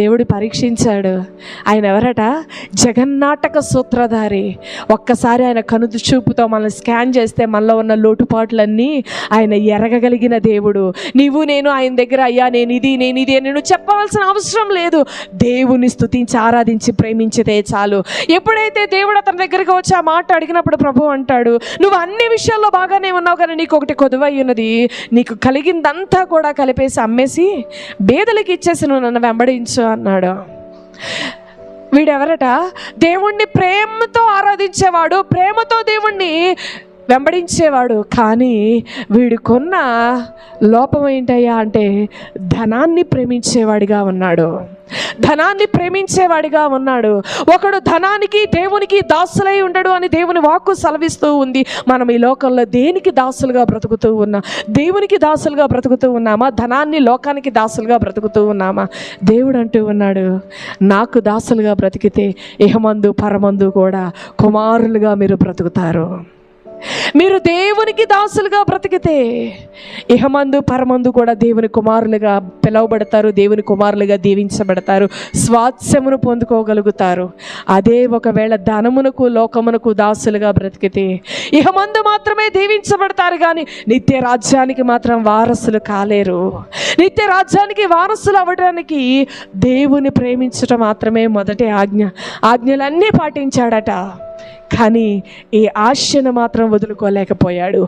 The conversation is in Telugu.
దేవుడు పరీక్షించాడు. ఆయన ఎవరట? జగన్నాటక సూత్రధారి. ఒక్కసారి ఆయన కనుదు చూపుతో మనల్ని స్కాన్ చేస్తే మనలో ఉన్న లోటుపాట్లన్నీ ఆయన ఎరగగలిగిన దేవుడు. నీవు నేను ఆయన దగ్గర అయ్యా నేను ఇది నేను ఇది అని నువ్వు చెప్పవలసిన అవసరం లేదు. దేవుని స్థుతించి ఆరాధించి ప్రేమించితే చాలు. ఎప్పుడైతే దేవుడు అతని దగ్గరికి వచ్చి ఆ మాట అడిగినప్పుడు ప్రభు అంటాడు నువ్వు అన్ని విషయాల్లో బాగానే ఉన్నావు కానీ నీకు ఒకటి కొదువై ఉన్నది. నీకు కలిగిందంతా కూడా కలిపేసి అమ్మేసి బేదలకి ఇచ్చేసి నువ్వు నన్ను వెంబడించు. అన్నాడు? వీడెవరట? దేవుణ్ణి ప్రేమతో ఆరాధించేవాడు. ప్రేమతో దేవుణ్ణి వెంబడించేవాడు. కానీ వీడికున్న లోపం ఏంటయ్యా అంటే ధనాన్ని ప్రేమించేవాడిగా ఉన్నాడు. ధనాన్ని ప్రేమించేవాడిగా ఉన్నాడు. ఒకడు ధనానికి దేవునికి దాసులై ఉండడు అని దేవుని వాక్కు సెలవిస్తూ ఉంది. మనం ఈ లోకంలో దేనికి దాసులుగా బ్రతుకుతూ ఉన్నాం? దేవునికి దాసులుగా బ్రతుకుతూ ఉన్నామా? ధనాన్ని లోకానికి దాసులుగా బ్రతుకుతూ ఉన్నామా? దేవుడు అంటూ ఉన్నాడు నాకు దాసులుగా బ్రతికితే ఇహమందు పరమందు కూడా కుమారులుగా మీరు బ్రతుకుతారు. మీరు దేవునికి దాసులుగా బ్రతికితే ఇహమందు పరమందు కూడా దేవుని కుమారులుగా పిలువబడతారు దేవుని కుమారులుగా దీవించబడతారు స్వాస్యమును పొందుకోగలుగుతారు. అదే ఒకవేళ ధనమునకు లోకమునకు దాసులుగా బ్రతికితే ఇహమందు మాత్రమే దీవించబడతారు కానీ నిత్య రాజ్యానికి మాత్రం వారసులు కాలేరు. నిత్య రాజ్యానికి వారసులు అవ్వడానికి దేవుని ప్రేమించటం మాత్రమే మొదటి ఆజ్ఞ. ఆజ్ఞలన్నీ పాటించాడట. కానీ ఈ ఆశను మాత్రం వదులుకోలేకపోయాడు.